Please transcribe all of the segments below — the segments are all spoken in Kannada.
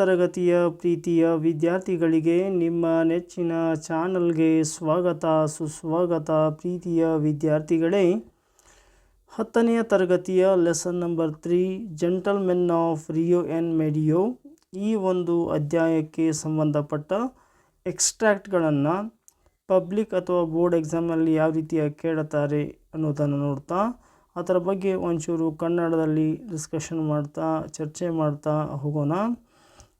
ತರಗತಿಯ ಪ್ರೀತಿಯ ವಿದ್ಯಾರ್ಥಿಗಳಿಗೆ ನಿಮ್ಮ ನೆಚ್ಚಿನ ಚಾನಲ್ಗೆ ಸ್ವಾಗತ, ಸುಸ್ವಾಗತ ಪ್ರೀತಿಯ ವಿದ್ಯಾರ್ಥಿಗಳೇ. ಹತ್ತನೆಯ ತರಗತಿಯ lesson number three gentlemen of Rio en Medio ಈ ಒಂದು ಅಧ್ಯಾಯಕ್ಕೆ ಸಂಬಂಧಪಟ್ಟ ಎಕ್ಸ್ಟ್ರಾಕ್ಟ್ಗಳನ್ನು ಪಬ್ಲಿಕ್ ಅಥವಾ ಬೋರ್ಡ್ ಎಕ್ಸಾಮಲ್ಲಿ ಯಾವ ರೀತಿಯಾಗಿ ಕೇಳುತ್ತಾರೆ ಅನ್ನೋದನ್ನು ನೋಡ್ತಾ, ಅದರ ಬಗ್ಗೆ ಒಂಚೂರು ಕನ್ನಡದಲ್ಲಿ ಡಿಸ್ಕಷನ್ ಮಾಡ್ತಾ, ಚರ್ಚೆ ಮಾಡ್ತಾ ಹೋಗೋಣ.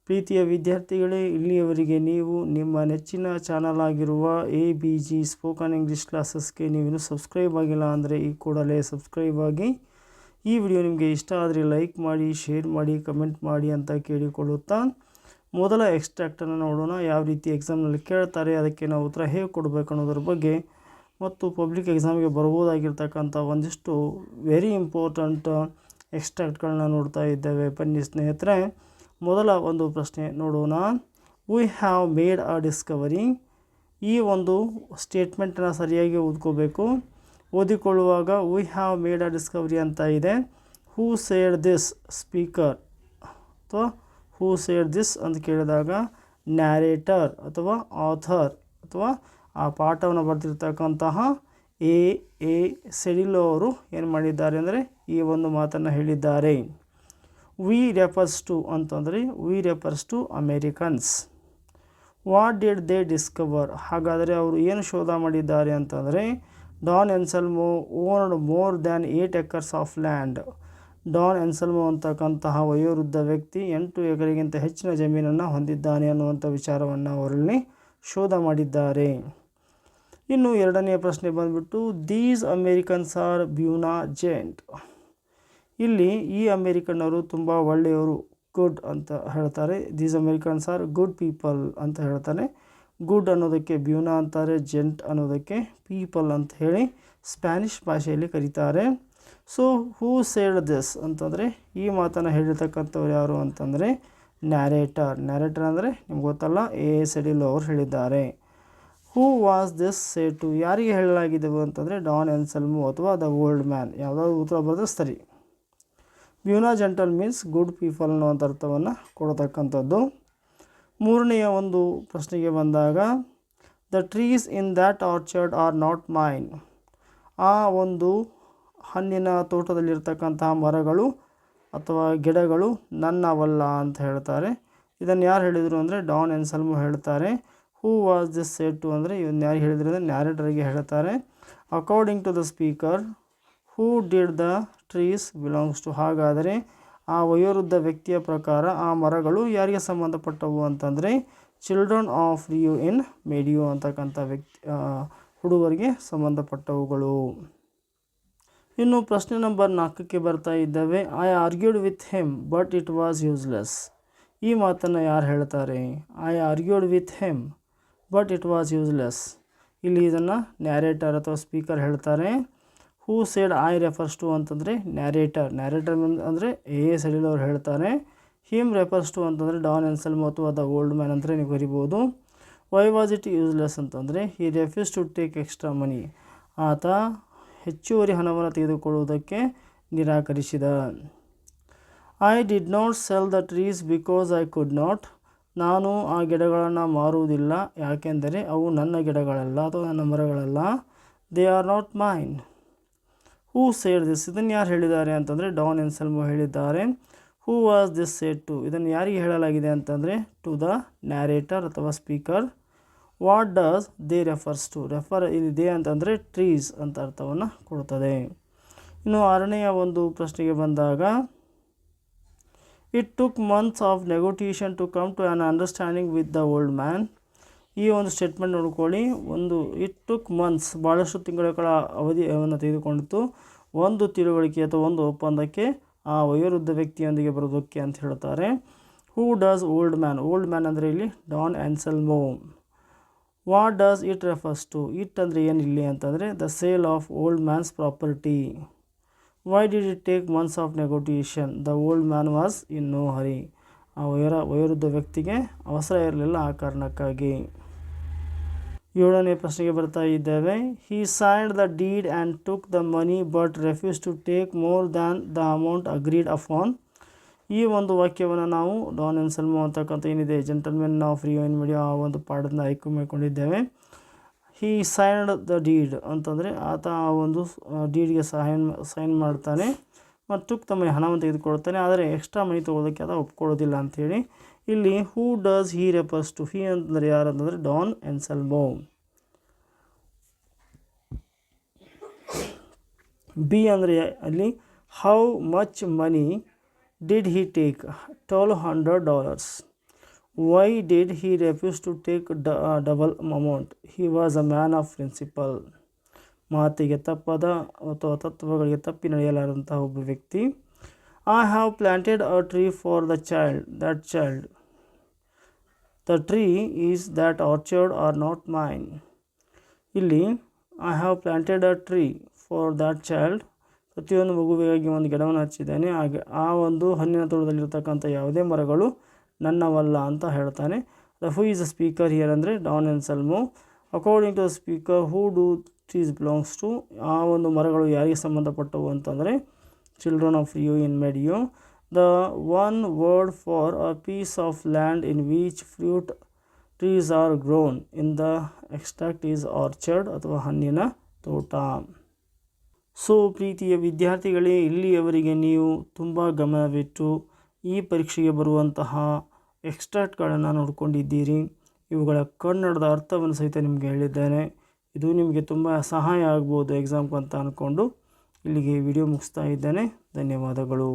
ಪ್ರೀತಿಯ ವಿದ್ಯಾರ್ಥಿಗಳೇ, ಇಲ್ಲಿಯವರೆಗೆ ನೀವು ನಿಮ್ಮ ನೆಚ್ಚಿನ ಚಾನಲ್ ಆಗಿರುವ A B G spoken English ಕ್ಲಾಸಸ್ಗೆ ನೀವಿನ್ನೂ ಸಬ್ಸ್ಕ್ರೈಬ್ ಆಗಿಲ್ಲ ಅಂದರೆ ಈ ಕೂಡಲೇ ಸಬ್ಸ್ಕ್ರೈಬ್ ಆಗಿ. ಈ ವಿಡಿಯೋ ನಿಮಗೆ ಇಷ್ಟ ಆದರೆ ಲೈಕ್ ಮಾಡಿ, ಶೇರ್ ಮಾಡಿ, ಕಮೆಂಟ್ ಮಾಡಿ ಅಂತ ಕೇಳಿಕೊಳ್ಳುತ್ತಾ. ಮೊದಲ ಎಕ್ಸ್ಟ್ರಾಕ್ಟನ್ನು ನೋಡೋಣ. ಯಾವ ರೀತಿ ಎಕ್ಸಾಮ್ನಲ್ಲಿ ಕೇಳ್ತಾರೆ, ಅದಕ್ಕೆ ನಾವು ಉತ್ತರ ಹೇಗೆ ಕೊಡಬೇಕು ಅನ್ನೋದ್ರ ಬಗ್ಗೆ. ಮತ್ತು ಪಬ್ಲಿಕ್ ಎಕ್ಸಾಮ್ಗೆ ಬರ್ಬೋದಾಗಿರ್ತಕ್ಕಂಥ ಒಂದಿಷ್ಟು ವೆರಿ ಇಂಪಾರ್ಟೆಂಟ್ ಎಕ್ಸ್ಟ್ರಾಕ್ಟ್ಗಳನ್ನ ನೋಡ್ತಾ ಇದ್ದೇವೆ. ಬನ್ನಿ ಸ್ನೇಹಿತರೆ. ಮೊದಲ ಒಂದು ಪ್ರಶ್ನೆ ನೋಡೋಣ. We have made a discovery ಈ ಒಂದು ಸ್ಟೇಟ್ಮೆಂಟನ್ನು ಸರಿಯಾಗಿ ಓದ್ಕೋಬೇಕು. ಓದಿಕೊಳ್ಳುವಾಗ we have made a discovery ಅಂತ ಇದೆ. ಹೂ ಸೇಡ್ ದಿಸ್ ಸ್ಪೀಕರ್ ಅಥವಾ ಹೂ ಸೇಡ್ ದಿಸ್ ಅಂತ ಕೇಳಿದಾಗ ನ್ಯಾರೇಟರ್ ಅಥವಾ ಆಥರ್ ಅಥವಾ ಆ ಪಾಠವನ್ನು ಬರೆದಿರ್ತಕ್ಕಂತಹ ಎ ಎ ಸೆಡಿಲೋ ಅವರು ಏನು ಮಾಡಿದ್ದಾರೆ ಅಂದರೆ ಈ ಒಂದು ಮಾತನ್ನು ಹೇಳಿದ್ದಾರೆ. ವಿ ರೆಫರ್ಸ್ ಟು ಅಂತಂದರೆ we refers to Americans what did they discover ಹಾಗಾದರೆ ಅವರು ಏನು ಶೋಧ ಮಾಡಿದ್ದಾರೆ ಅಂತಂದರೆ Don Anselmo owned more than eight acres of land Don Anselmo ಅಂತಕ್ಕಂತಹ ವಯೋವೃದ್ಧ ವ್ಯಕ್ತಿ ಎಂಟು ಎಕರೆಗಿಂತ ಹೆಚ್ಚಿನ ಜಮೀನನ್ನು ಹೊಂದಿದ್ದಾನೆ ಅನ್ನುವಂಥ ವಿಚಾರವನ್ನು ಅವರಲ್ಲಿ ಶೋಧ ಮಾಡಿದ್ದಾರೆ. ಇನ್ನು ಎರಡನೆಯ ಪ್ರಶ್ನೆ ಬಂದ್ಬಿಟ್ಟು ದೀಸ್ ಅಮೇರಿಕನ್ಸ್ ಆರ್ ಬ್ಯೂನಾ ಜೆಂಟ್ ಇಲ್ಲಿ ಈ ಅಮೇರಿಕನ್ನರು ತುಂಬ ಒಳ್ಳೆಯವರು ಗುಡ್ ಅಂತ ಹೇಳ್ತಾರೆ. These Americans are good people ಅಂತ ಹೇಳ್ತಾನೆ. ಗುಡ್ ಅನ್ನೋದಕ್ಕೆ ಬ್ಯೂನಾ ಅಂತಾರೆ ಜೆಂಟ್ ಅನ್ನೋದಕ್ಕೆ ಪೀಪಲ್ ಅಂತ ಹೇಳಿ ಸ್ಪ್ಯಾನಿಷ್ ಭಾಷೆಯಲ್ಲಿ ಕರೀತಾರೆ. ಸೊ ಹೂ ಸೇಡ್ ದಿಸ್ ಅಂತಂದರೆ, ಈ ಮಾತನ್ನು ಹೇಳಿರ್ತಕ್ಕಂಥವ್ರು ಯಾರು ಅಂತಂದರೆ ನ್ಯಾರೇಟರ್ ನ್ಯಾರೇಟರ್ ಅಂದರೆ ನಿಮ್ಗೆ ಗೊತ್ತಲ್ಲ ಎ ಸೆಡಿಲ್ ಅವರು ಹೇಳಿದ್ದಾರೆ. ಹೂ ವಾಸ್ ದಿಸ್ ಸೇಟು ಯಾರಿಗೆ ಹೇಳಲಾಗಿದ್ದವು ಅಂತಂದರೆ ಡಾನ್ ಎನ್ಸಲ್ಮು ಅಥವಾ ದ ಓಲ್ಡ್ ಮ್ಯಾನ್ ಯಾವುದಾದ್ರು ಉತ್ತರ ಬರೆದ್ರೆ ಸರಿ. ಬ್ಯೂನಾ ಜೆಂಟಲ್ ಮೀನ್ಸ್ ಗುಡ್ ಪೀಪಲ್ ಅನ್ನುವಂಥ ಅರ್ಥವನ್ನು ಕೊಡತಕ್ಕಂಥದ್ದು. ಮೂರನೆಯ ಒಂದು ಪ್ರಶ್ನೆಗೆ ಬಂದಾಗ the trees in that orchard are not mine ಆ ಒಂದು ಹಣ್ಣಿನ ತೋಟದಲ್ಲಿರ್ತಕ್ಕಂತಹ ಮರಗಳು ಅಥವಾ ಗಿಡಗಳು ನನ್ನವಲ್ಲ ಅಂತ ಹೇಳ್ತಾರೆ. ಇದನ್ನು ಯಾರು ಹೇಳಿದರು ಅಂದರೆ ಡಾನ್ ಎನ್ಸಲ್ಮು ಹೇಳ್ತಾರೆ. Who was this said to ಅಂದರೆ ಇವನ್ನ ಯಾರು ಹೇಳಿದ್ರು ಅಂದರೆ ನ್ಯಾರೇಟರಿಗೆ ಹೇಳ್ತಾರೆ. According to the speaker who did the trees belongs to ಹಾಗಾದರೆ ಆ ವಯೋವೃದ್ಧ ವ್ಯಕ್ತಿಯ ಪ್ರಕಾರ ಆ ಮರಗಳು ಯಾರಿಗೆ ಸಂಬಂಧಪಟ್ಟವು ಅಂತಂದರೆ children of Rio in Medio ಅಂತಕ್ಕಂಥ ವ್ಯಕ್ತಿ ಹುಡುಗರಿಗೆ ಸಂಬಂಧಪಟ್ಟವುಗಳು. ಇನ್ನು ಪ್ರಶ್ನೆ ನಂಬರ್ ನಾಲ್ಕಕ್ಕೆ ಬರ್ತಾ ಇದ್ದಾವೆ. I argued with him but it was useless ಈ ಮಾತನ್ನು ಯಾರು ಹೇಳ್ತಾರೆ? I argued with him but it was useless ಇಲ್ಲಿ ಇದನ್ನು ನ್ಯಾರೇಟರ್ ಅಥವಾ ಸ್ಪೀಕರ್ ಹೇಳ್ತಾರೆ. Who said I refers to ಅಂತಂದರೆ ನ್ಯಾರೇಟರ್ ನ್ಯಾರೇಟರ್ ಅಂದರೆ ಎ ಎ ಸೆಡಿಲ್ ಅವ್ರು ಹೇಳ್ತಾರೆ. ಹಿಮ್ ರೆಫರ್ಸ್ ಟು ಅಂತಂದರೆ ಡಾನ್ ಎನ್ಸಲ್ಮ್ ಅಥವಾ ದ ಓಲ್ಡ್ ಮ್ಯಾನ್ ಅಂದರೆ ನೀವು ಬರಿಬೋದು ವೈ ವಾಸ್ ಇಟ್ ಯೂಸ್ಲೆಸ್ ಅಂತಂದರೆ ಈ refuse to take extra money ಆತ ಹೆಚ್ಚುವರಿ ಹಣವನ್ನು ತೆಗೆದುಕೊಳ್ಳುವುದಕ್ಕೆ ನಿರಾಕರಿಸಿದ. I did not sell the trees because I could not ನಾನು ಆ ಗಿಡಗಳನ್ನು ಮಾರುವುದಿಲ್ಲ, ಯಾಕೆಂದರೆ ಅವು ನನ್ನ ಗಿಡಗಳಲ್ಲ ಅಥವಾ ನನ್ನ ಮರಗಳಲ್ಲ. They are not mine who said this ಇದನ್ನು ಯಾರು ಹೇಳಿದ್ದಾರೆ ಅಂತಂದರೆ ಡಾನ್ ಎನ್ಸಲ್ಮೋ ಹೇಳಿದ್ದಾರೆ. Who was this said to ಇದನ್ನು ಯಾರಿಗೆ ಹೇಳಲಾಗಿದೆ ಅಂತಂದರೆ ಟು ದ ನ್ಯಾರೇಟರ್ ಅಥವಾ speaker what does they refers to refer ಇಲ್ಲಿ ದೇ ಅಂತಂದರೆ ಟ್ರೀಸ್ ಅಂತ ಅರ್ಥವನ್ನು ಕೊಡುತ್ತದೆ. ಇನ್ನು ಆರನೆಯ ಒಂದು ಪ್ರಶ್ನೆಗೆ ಬಂದಾಗ it took months of negotiation to come to an understanding with the old man ಈ ಒಂದು ಸ್ಟೇಟ್ಮೆಂಟ್ ನೋಡ್ಕೊಳ್ಳಿ. ಒಂದು ಇಟ್ ಟುಕ್ ಮಂತ್ಸ್ ಭಾಳಷ್ಟು ತಿಂಗಳುಗಳ ಅವಧಿಯನ್ನು ತೆಗೆದುಕೊಂಡಿತ್ತು. ಒಂದು ತಿಳುವಳಿಕೆ ಅಥವಾ ಒಂದು ಒಪ್ಪಂದಕ್ಕೆ ಆ ವಯೋವೃದ್ಧ ವ್ಯಕ್ತಿಯೊಂದಿಗೆ ಬರೋದಕ್ಕೆ ಅಂತ ಹೇಳ್ತಾರೆ who does old man old man ಅಂದರೆ ಇಲ್ಲಿ Don Anselmo what does it refers to it ಅಂದರೆ ಏನು ಇಲ್ಲಿ ಅಂತಂದರೆ the sale of old man's property why did it take months of negotiation the old man was in no hurry ಆ ವಯೋರ, ವಯೋವೃದ್ಧ ವ್ಯಕ್ತಿಗೆ ಅವಸರ ಇರಲಿಲ್ಲ ಆ ಕಾರಣಕ್ಕಾಗಿ. ಏಳನೇ ಪ್ರಶ್ನೆಗೆ ಬರ್ತಾ ಇದ್ದೇವೆ. He signed the deed and took the money but refuse to take more than the amount agreed upon ಈ ಒಂದು ವಾಕ್ಯವನ್ನು ನಾವು ಡಾನ್ ಎನ್ ಸಲ್ಮೋ ಅಂತಕ್ಕಂಥ ಏನಿದೆ gentlemen of Rio in Medio ಆ ಒಂದು ಪಾಠದಿಂದ ಆಯ್ಕೆ ಮಾಡಿಕೊಂಡಿದ್ದೇವೆ ಹಿ ಸೈನ್ಡ್ ದ ಡೀಡ್ ಅಂತಂದರೆ ಆತ ಆ ಒಂದು ಡೀಡ್ಗೆ ಸೈನ್ ಸೈನ್ ಮಾಡ್ತಾನೆ ಮತ್ತು ತಮ್ಮ ಹಣವನ್ನು ತೆಗೆದುಕೊಳ್ತಾನೆ. ಆದರೆ ಎಕ್ಸ್ಟ್ರಾ ಮನಿ ತೊಗೊಳೋದಕ್ಕೆ ಆತ ಒಪ್ಕೊಳ್ಳೋದಿಲ್ಲ ಅಂಥೇಳಿ ಇಲ್ಲಿ who does he refers to he ಅಂತಂದರೆ ಯಾರು ಅಂತಂದರೆ ಡಾನ್ ಎನ್ಸಲ್ಮೋ ಬಿ ಅಂದರೆ ಅಲ್ಲಿ how much money did he take twelve hundred dollars why did he refuse to take the double amount he was a man of principle ಮಾತಿಗೆ ತಪ್ಪದ ಅಥವಾ ತತ್ವಗಳಿಗೆ ತಪ್ಪಿ ನಡೆಯಲಾರಂತಹ ಒಬ್ಬ ವ್ಯಕ್ತಿ. I have planted a tree for the child that child the tree is that orchard are not mine ಇಲ್ಲಿ I have planted a tree for that child ಪ್ರತಿಯೊಂದು ಮಗುವಿಗಾಗಿ ಒಂದು ಗಿಡವನ್ನು ಹಚ್ಚಿದ್ದೇನೆ. ಹಾಗೆ ಆ ಒಂದು ಹಣ್ಣಿನ ತೋಟದಲ್ಲಿರ್ತಕ್ಕಂಥ ಯಾವುದೇ ಮರಗಳು ನನ್ನವಲ್ಲ ಅಂತ ಹೇಳ್ತಾನೆ. Who is a speaker here ಅಂದರೆ Don Anselmo according to the speaker who do trees belongs to ಆ ಒಂದು ಮರಗಳು ಯಾರಿಗೆ ಸಂಬಂಧಪಟ್ಟವು ಅಂತಂದರೆ children of you in Medio the one word for a piece of land in which fruit trees are grown in the extract is orchard ಅಥವಾ ಹಣ್ಣಿನ ತೋಟ. ಸೊ ಪ್ರೀತಿಯ ವಿದ್ಯಾರ್ಥಿಗಳೇ, ಇಲ್ಲಿಯವರೆಗೆ ನೀವು ತುಂಬ ಗಮನವಿಟ್ಟು ಈ ಪರೀಕ್ಷೆಗೆ ಬರುವಂತಹ ಎಕ್ಸ್ಟ್ರಾಕ್ಟ್ಗಳನ್ನು ನೋಡ್ಕೊಂಡಿದ್ದೀರಿ. ಇವುಗಳ ಕನ್ನಡದ ಅರ್ಥವನ್ನು ಸಹಿತ ನಿಮಗೆ ಹೇಳಿದ್ದೇನೆ. ಇದು ನಿಮಗೆ ತುಂಬ ಸಹಾಯ ಆಗ್ಬೋದು ಎಕ್ಸಾಮ್ಗೆ ಅಂತ ಅಂದ್ಕೊಂಡು ಇಲ್ಲಿಗೆ ವಿಡಿಯೋ ಮುಗಿಸ್ತಾ ಇದ್ದೇನೆ. ಧನ್ಯವಾದಗಳು.